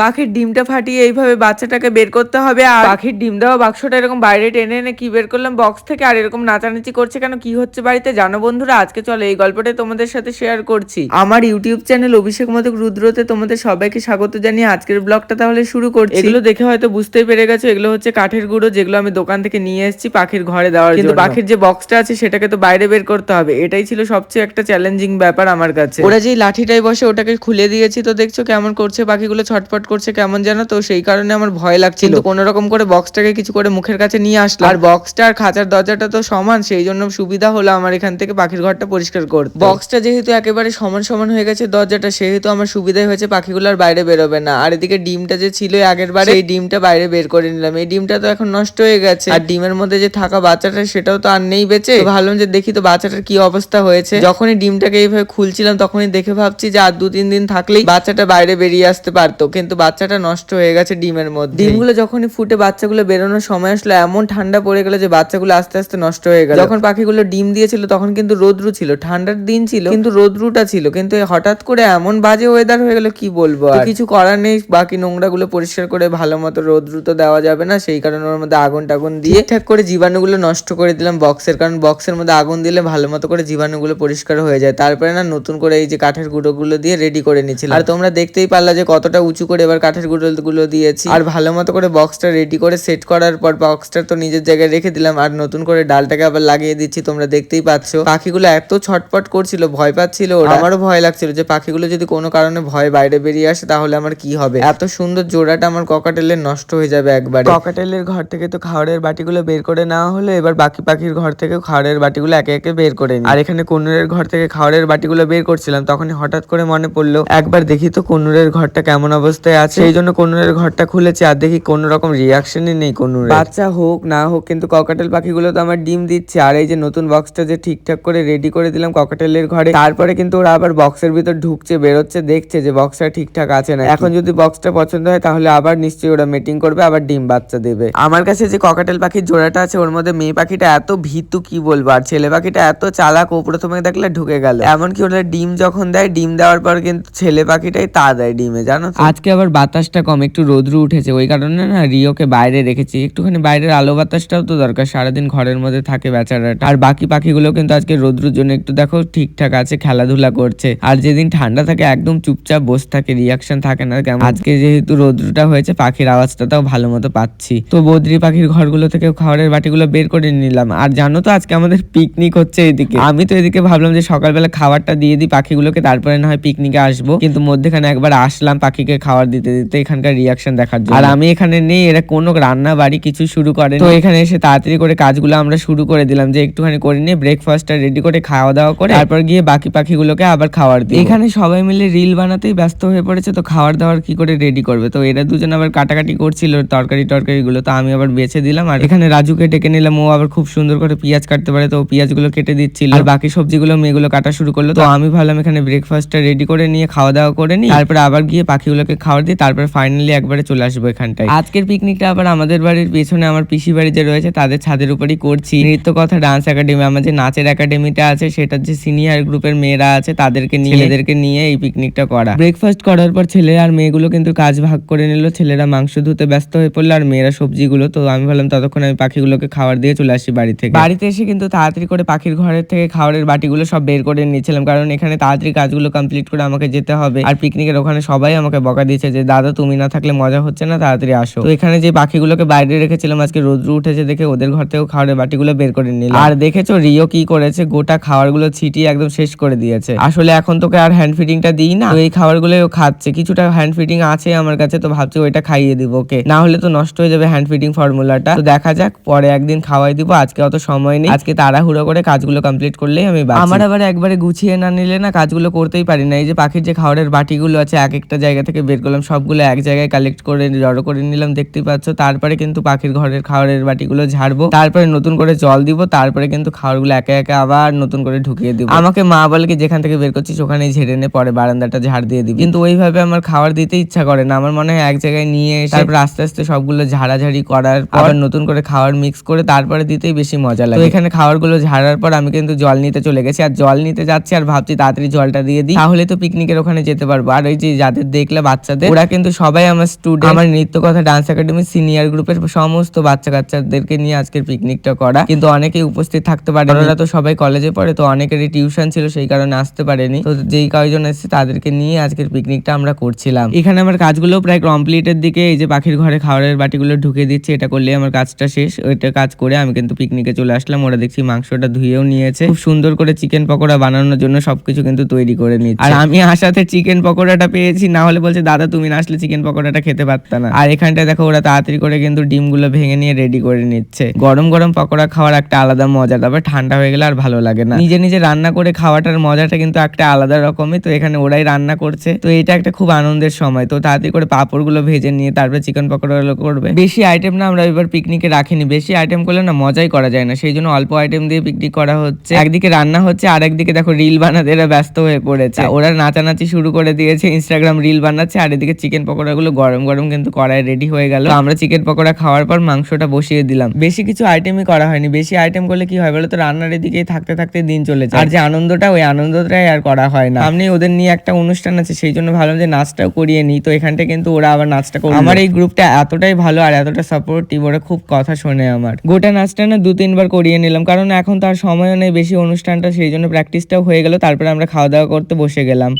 পাখির ডিমটা ফাটিয়ে এইভাবে বাচ্চাটাকে বের করতে হবে আর পাখির ডিম দেওয়া বাক্সটা এরকম বাইরে টেনে এনে কি বের করলাম বক্স থেকে আর এরকম নাচানাচি করছে কেন? কি হচ্ছে বাড়িতে? জানো বন্ধুরা আজকে চলো এই গল্পটা তোমাদের সাথে শেয়ার করছি। আমার ইউটিউব চ্যানেল অভিষেক মদক রুদ্রতে তোমাদের সবাইকে স্বাগত জানিয়ে আজকের ব্লগটা তাহলে শুরু করছি। এগুলো দেখে হয়তো বুঝতেই পেরে গেছো এগুলো হচ্ছে কাঠের গুঁড়ো যেগুলো আমি দোকান থেকে নিয়ে এসেছি পাখির ঘরে দেওয়ার কিন্তু পাখির যে বক্সটা আছে সেটাকে তো বাইরে বের করতে হবে। এটাই ছিল সবচেয়ে একটা চ্যালেঞ্জিং ব্যাপার আমার কাছে। ওরা যেই লাঠিটাই বসে ওটাকে খুলে দিয়েছি তো দেখছ কেমন করছে পাখিগুলো ছটফট করছে কেমন যেন তো? সেই কারণে আমার ভয় লাগছিল। কোনো রকম করে বক্সটাকে কিছু করে মুখের কাছে নিয়ে আসলাম। আর বক্সটা আর খাঁচার দরজাটা তো সমান সেই জন্য সুবিধা হলো আমার এখান থেকে পাখির ঘরটা পরিষ্কার করতে। বক্সটা যেহেতু একেবারে সমান সমান হয়ে গেছে দরজাটা সেহেতু আমার সুবিধাই হয়েছে পাখিগুলো আর বাইরে বেরোবে না। আর এদিকে ডিমটা যে ছিল আগের বারে এই ডিমটা বাইরে বের করে নিলাম। এই ডিমটা তো এখন নষ্ট হয়ে গেছে। আর ডিমের মধ্যে যে থাকা বাচ্চাটা সেটাও তো আর নেই বেঁচে। ভাবলাম যে দেখি তো বাচ্চাটার কি অবস্থা হয়েছে। যখনই ডিমটাকে এইভাবে খুলছিলাম তখনই দেখে ভাবছি যে আর দু তিন দিন থাকলেই বাচ্চাটা বাইরে বেরিয়ে আসতে পারতো। কিন্তু বাচ্চাটা নষ্ট হয়ে গেছে ডিমের মধ্যে। ডিমগুলো যখনই ফুটে বাচ্চাগুলো বেরোনোর সময় আসলো এমন ঠান্ডা পড়ে গেল যে বাচ্চাগুলো আস্তে আস্তে নষ্ট হয়ে গেল। যখন পাখিগুলো ডিম দিয়েছিল তখন কিন্তু রোদ্রু ছিল ঠান্ডার দিন ছিল কিন্তু রোদ্রুটা ছিল। কিন্তু হঠাৎ করে এমন বাজে ওয়েদার হয়ে গেল কি বলব আর? কিছু করার নেই বাকি নোংরা গুলো পরিষ্কার করে ভালো মতো রোদ্রু তো দেওয়া যাবে না সেই কারণে ওর মধ্যে আগুন টাগুন দিয়ে ঠিকঠাক করে জীবাণুগুলো নষ্ট করে দিলাম বক্সের কারণ বক্সের মধ্যে আগুন দিলে ভালো মতো করে জীবাণুগুলো পরিষ্কার হয়ে যায়। তারপরে না নতুন করে এই যে কাঠের গুঁড়োগুলো দিয়ে রেডি করে নিয়েছিলাম। আর তোমরা দেখতেই পারলা যে কতটা উঁচু করে এবার কাঠের গুঁড়োগুলো দিয়েছি। আর ভালো মতো করে বক্সটা রেডি করে সেট করার পর বক্সটা তো নিজের জায়গায় রেখে দিলাম। আর নতুন করে ডালটাকে আবার লাগিয়ে দিচ্ছি তোমরা দেখতেই পাচ্ছ। পাখিগুলো এত ছটপট করছিল ভয় পাচ্ছিল আমারও ভয় লাগছিল যে পাখিগুলো যদি কোনো কারণে ভয় বাইরে বেরিয়ে আসে তাহলে আমার কি হবে? এত সুন্দর জোড়াটা আমার ককাটেলের নষ্ট হয়ে যাবে একবার। ককাটেলের ঘর থেকে তো খাওয়ারের বাটিগুলো বের করে নেওয়া হলো। এবার বাকি পাখির ঘর থেকে খাওয়ারের বাটিগুলো একে একে বের করে নিই। আর এখানে কনুরের ঘর থেকে খাওয়ারের বাটিগুলো বের করছিলাম। তখন হঠাৎ করে মনে পড়ল একবার দেখি তো কনুরের ঘরটা কেমন অবস্থায় আছে। সেই জন্য কনুরের ঘরটা খুলেছি আর দেখি কোনো রকম রিয়াকশনই নেই কনুরের। বাচ্চা হোক না হোক কিন্তু ককাটেল পাখিগুলো তো আমার ডিম দিচ্ছে। আর এই যে নতুন বক্সটা যে ঠিকঠাক করে রেডি করে দিলাম ককাটেলের ঘরে তারপরে কিন্তু ওরা আবার বক্সের ভিতর ঢুকছে বেরোচ্ছে দেখছে যে বক্সটা ঠিকঠাক আছে না এখন যদি বক্সটা পছন্দ হয় তাহলে আবার নিশ্চয়ই ওরা মিটিং করবে আবার ডিম বাচ্চা দেবে। আমার কাছে যে ককাটেল পাখির জোড়াটা আছে ওর মধ্যে মেয়ে পাখিটা এত ভীতু কি বলব? আর ছেলে পাখিটা এত চালাক ও প্রথমে দেখলে ঢুকে গেল। এমনকি ওরা ডিম যখন দেয় ডিম দেওয়ার পর কিন্তু ছেলে পাখিটাই তা দেয় ডিমে জানো আজকে আবার বাতাসটা কম, একটু রোদ্রু উঠেছে। ওই কারণে না রিওকে বাইরে রেখেছি। একটুখানি বাইরের আলো বাতাসটাও তো দরকার, সারাদিন ঘরের মধ্যে থাকে বেচারাটা। আর বাকি পাখিগুলো কিন্তু আজকে রোদ্রুর জন্য একটু দেখো ঠিকঠাক আছে, খেলাধুলা করছে। আর যেদিন ঠান্ডা থাকে, একদম চুপচাপ বসে থাকে রিয়াকশন থাকে না কেমন। আজকে যেহেতু রোদ্রুটা হয়েছে, পাখির আওয়াজটা তাও ভালো মতো পাচ্ছি। তো বদ্রি পাখির ঘরগুলো থেকে খাবারের বাটিগুলো বের করে নিলাম। আর জানো তো আজকে আমাদের পিকনিক হচ্ছে এদিকে। আমি তো এদিকে ভাবলাম যে সকালবেলা খাবারটা দিয়ে দিই পাখিগুলোকে, তারপরে না হয় পিকনিকে আসব। কিন্তু মধ্যেখানে একবার আসলাম পাখিকে খাবার দিতে দিতে এখানকার রিয়াকশন দেখার জন্য। আর আমি এখানে নেই এরা কোনো রান্না বাড়ি কিছু শুরু করে তো এখানে এসে তাড়াতাড়ি করে কাজগুলো আমরা শুরু করে দিলাম যে একটুখানি করে নিয়ে ব্রেকফাস্টটা রেডি করে খাওয়া দাওয়া করে তারপর গিয়ে বাকি পাখিগুলোকে আবার খাওয়ার দিই এখানে সবাই মিলে রিল বানাতেই ব্যস্ত হয়ে পড়েছে তো খাবার দাওয়ার কি করে রেডি করবে? তো এরা দুজন আবার কাটাকাটি করছিল তরকারি টরকারি গুলো তো আমি আবার বেছে দিলাম। আর এখানে রাজুকে ডেকে নিলাম ও আবার খুব সুন্দর করে পেঁয়াজ কাটতে পারে তো ও পেঁয়াজগুলো কেটে দিচ্ছিল। আর বাকি সবজিগুলো মেয়েগুলো কাটা শুরু করল তো আমি ভাবলাম এখানে ব্রেকফাস্টটা রেডি করে নিয়ে খাওয়া দাওয়া করে নিই। তারপরে আবার গিয়ে পাখিগুলোকে খাবার দিই তারপরে ফাইনালি একবারে চলে আসব এখানটায়। আজকের পিকনিকটা আবার আমাদের বাড়ির পেছনে আমার পিসি বাড়ি যে রয়েছে তাদের ছাদের উপরই করছি। নৃত্য কথা ডান্স একাডেমি আমার যে নাচের একাডেমিটা আছে সেটার যে সিনিয়র গ্রুপের মেয়েরা আছে তাদেরকে নিয়ে এদেরকে নিয়ে এই পিকনিকটা করা। ব্রেকফাস্ট করার পর ছেলে আর মেয়েগুলো কিন্তু কাজ ভাগ করে নিল। ছেলেরা মাংস ধুতে ব্যস্ত হয়ে পড়ল আর মেয়েরা সবজিগুলো তো আমি ভাবলাম ততক্ষণ আমি পাখিগুলোকে খাবার দিয়ে চলে আসি বাড়ি থেকে। বাড়িতে এসে কিন্তু তাড়াতাড়ি করে পাখির ঘরের থেকে খাবারের বাটিগুলো সব বের করে নিয়েছিলাম কারণ এখানে তাড়াতাড়ি কাজগুলো কমপ্লিট করে আমাকে যেতে হবে। আর পিকনিকের ওখানে সবাই আমাকে বকা দিয়েছে যে, দাদা, তুমি না থাকলে মজা হচ্ছে না, তাড়াতাড়ি আসো। তো এখানে যে পাখিগুলোকে বাইরে রেখেছিলাম, আজকে রোদ্রু উঠেছে দেখে ওদের ঘর থেকেও খাবারের বাটিগুলো বের করে নিল আর দেখেছ, রিও কি করেছে? গোটা খাবারগুলো ছিটিয়ে একদম শেষ করে দিয়েছে। আসলে এখন তোকে আর হ্যান্ড ফিডিংটা দিই না? এই খাবারগুলো খাচ্ছে। কিছুটা হ্যান্ড ফিডিং আছে আমার কাছে, তো ভাবছি ওইটা খাইয়ে দিব ওকে। না হলে তো নষ্ট হয়ে যাবে হ্যান্ড ফিডিং ফর্মুলাটা তো দেখা যাক, পরে একদিন খাওয়াই দিব, আজকে অত সময় নেই। আজকে তাড়াহুড়ো করে কাজগুলো কমপ্লিট করলেই আমি। আমার আবার একবারে গুছিয়ে না নিলে না কাজগুলো করতেই পারি না। এই যে পাখির যে খাবারের বাটিগুলো আছে, এক একটা জায়গা থেকে বের করলাম সবগুলো এক জায়গায় কালেক্ট করে জড়ো করে নিলাম দেখতেই পাচ্ছ। তারপরে কিন্তু পাখির ঘরের খাওয়ারের বাটিগুলো ঝাড়বো তারপরে নতুন করে জল দিব তারপরে কিন্তু খাবারগুলো একে একে আবার নতুন করে ঢুকিয়ে দিব। আমাকে মা বলে কি যেখান থেকে বের করছিস ওখানেই ঝেড়ে নে পরে বারান্দাটা ঝাড় দিয়ে দিবি। কিন্তু ওইভাবে আমার খাওয়ার দিতে ইচ্ছা করে না। আমার মনে হয় এক জায়গায় নিয়ে তারপর আস্তে আস্তে সবগুলো ঝাড়াঝাড়ি করার পর আবার নতুন করে খাওয়ার মিক্স করে তারপরে দিতেই বেশি মজা লাগে। এখানে খাবারগুলো ঝাড়ার পর আমি কিন্তু জল নিতে চলে গেছি। আর জল নিতে যাচ্ছি আর ভাবছি তাড়াতাড়ি জলটা দিয়ে দিই। তাহলে তো পিকনিকের ওখানে যেতে পারব। আর ওই যে যাদের দেখলে বাচ্চাদের ওরা কিন্তু সবাই আমার স্টুডেন্ট আমার নৃত্য কথা ডান্স একাডেমি সিনিয়র গ্রুপের সমস্ত বাচ্চা কাচ্চাদেরকে নিয়ে আজকের পিকনিকটা করা। কিন্তু অনেকেই উপস্থিত থাকতে পারে ওরা তো সবাই কলেজে পড়ে তো অনেকেরই টিউশন ছিল সেই কারণে আসতে পারেনি। তো যেই কয়জন এসেছে তাদেরকে নিয়ে আজকের পিকনিকটা আমরা করছিলাম। এখানে আমার কাজগুলো প্রায় কমপ্লিটের দিকে এই যে পাখির ঘরে খাবারের বাটিগুলো ঢুকে দিচ্ছি এটা করলে আমার কাজটা শেষ। ওইটা কাজ করে আমি কিন্তু পিকনিকে চলে আসলাম। ওরা দেখছি মাংসটা ধুয়েও নিয়েছে। খুব সুন্দর করে চিকেন পকোড়া বানানোর জন্য সবকিছু কিন্তু তৈরি করে নিচ্ছে। আর আমি আসাতে চিকেন পকোড়াটা পেয়েছি না হলে বলছে দাদা তুমি না আসলে চিকেন পকোড়াটা খেতে পারত না। আর এখানটায় দেখো ওরা তাড়াতাড়ি করে কিন্তু ডিমগুলো ভেঙে নিয়ে রেডি করে নিচ্ছে। গরম গরম পকোড়া খাওয়ার একটা আলাদা মজা তবে ঠান্ডা হয়ে গেলে আর ভালো লাগে না। নিজে নিজে রান্না করে খাওয়াটার মজাটা কিন্তু একটা আলাদা রকমই তো এখানে ওরাই রান্না করছে। তো এটা একটা খুব আনন্দের সময় তো তাড়াতাড়ি করে পাঁপড়গুলো ভেজে নিয়ে তারপরে চিকেন পকোড়াগুলো করবে। বেশি আইটেম না আমরা এবার পিকনিকে রাখিনি। বেশি আইটেম করলে না মজাই করা যায় না সেই জন্য অল্প আইটেম দিয়ে পিকনিক করা হচ্ছে। একদিকে রান্না হচ্ছে আর একদিকে দেখো রিল বানাতে এরা ব্যস্ত হয়ে পড়েছে। ওরা নাচানাচি শুরু করে দিয়েছে ইনস্টাগ্রাম রিল বানাচ্ছে আর এদিকে চিকেন পকোড়াগুলো গরম গরম কিন্তু কড়াই রেডি হয়ে গেল। আমরা চিকেন পকোড়া খাওয়ার পর মাংসটা বসিয়ে দিলাম। বেশি কিছু আইটেমই করা হয়নি। বেশি আইটেম করলে কি হয় বলো তো রান্নার এদিকেই থাকতে থাকতে দিন চলে যায়। আর যে আনন্দটা ওই আনন্দটাই আর করা হয় না। আমি ওদের নিয়ে একটা অনুষ্ঠান আছে সেই জন্য ভাবলাম যে নাচটাও করিয়ে নিই। তো এখানটা কিন্তু ওরা আবার নাচটা করল আমার এই গ্রুপটা এতটাই ভালো আর এতটা সাপোর্টিভ ওরা খুব কথা শোনে আমার। গোটা নাচটা না দু তিনবার করিয়ে নিলাম। কারণ এখন তার সময়ও নেই বেশি অনুষ্ঠানটা সেই জন্য প্র্যাকটিসটাও হয়ে গেল। তারপরে আমরা খাওয়া দাওয়া করতে বসে গেলাম।